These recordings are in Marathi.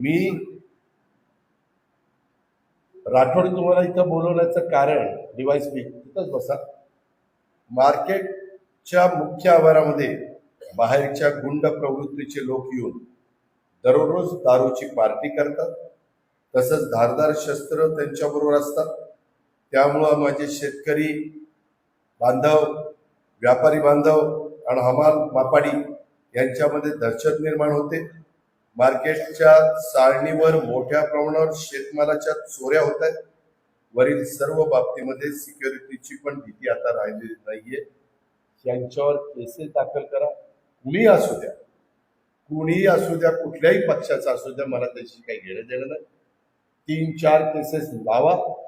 मी राठोड तुम्हाला इथं बोलवण्याचं कारण डिवाईस पी तिथंच बसा. मार्केटच्या मुख्य आवारामध्ये बाहेरच्या गुंड प्रवृत्तीचे लोक येऊन दररोज दारूची पार्टी करतात तसंच धारदार शस्त्र त्यांच्याबरोबर असतात. त्यामुळं माझे शेतकरी बांधव व्यापारी बांधव आणि हमाल मापाडी यांच्यामध्ये दहशत निर्माण होते. मार्केटच्या चाळणीवर मोठ्या प्रमाणावर शेतमालाच्या चोऱ्या होत आहेत. वरील सर्व बाबतीमध्ये सिक्युरिटीची पण भीती आता राहिलेली नाहीये. यांच्यावर केसेस दाखल करा. कुणी असू द्या. कुणीही असू द्या कुठल्याही पक्षाचा असू द्या मला त्याची काही घेणं देणं नाही. तीन चार केसेस लावा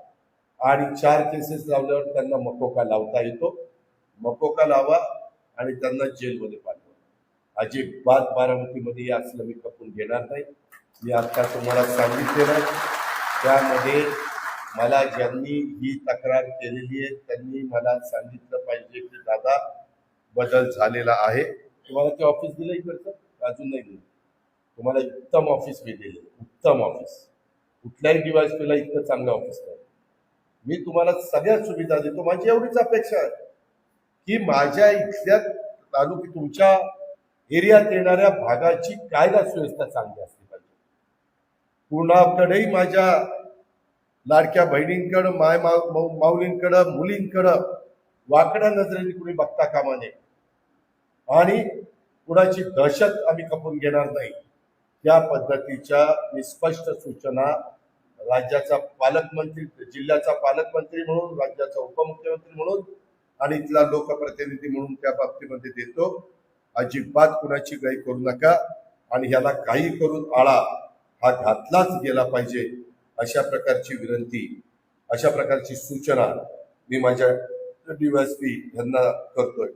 आणि चार केसेस लावल्यावर त्यांना मकोका लावता येतो. मकोका लावा आणि त्यांना जेलमध्ये पाठवा. अजिबात बारामतीमध्ये हे असलं मी खपून घेणार नाही. मी आता तुम्हाला सांगितलेलं आहे. त्यामध्ये मला ज्यांनी ही तक्रार केलेली आहे त्यांनी मला सांगितलं पाहिजे की दादा बदल झालेला आहे. तुम्हाला ते ऑफिस दिलं इकडचं? अजून नाही दिलं. तुम्हाला उत्तम ऑफिस मी दिले. उत्तम ऑफिस कुठल्याही डिवाइस पेला इतकं चांगलं ऑफिस नाही. मी तुम्हाला सगळ्या सुविधा देतो. माझी एवढीच अपेक्षा आहे की माझ्या इथल्या तालुकी तुमच्या एरियात येणाऱ्या भागाची कायदा सुव्यवस्था चांगली असली पाहिजे. कुणाकडेही माझ्या लाडक्या बहिणींकडं माय माऊ- माऊलींकडं मुलींकडं वाकड्या नजरेने कुणी बघता कामा नये. आणि कुणाची दहशत आम्ही खपून घेणार नाही. या पद्धतीच्या निस्पष्ट सूचना राज्याचा पालकमंत्री जिल्ह्याचा पालकमंत्री म्हणून राज्याचा उपमुख्यमंत्री म्हणून आणि इथला लोकप्रतिनिधी म्हणून त्या बाबतीमध्ये देतो. अजिबात कुणाची गाई करू नका आणि ह्याला काही करून आळा हा घातलाच गेला पाहिजे अशा प्रकारची विनंती अशा प्रकारची सूचना मी माझ्या डीवायसपी यांना करतोय.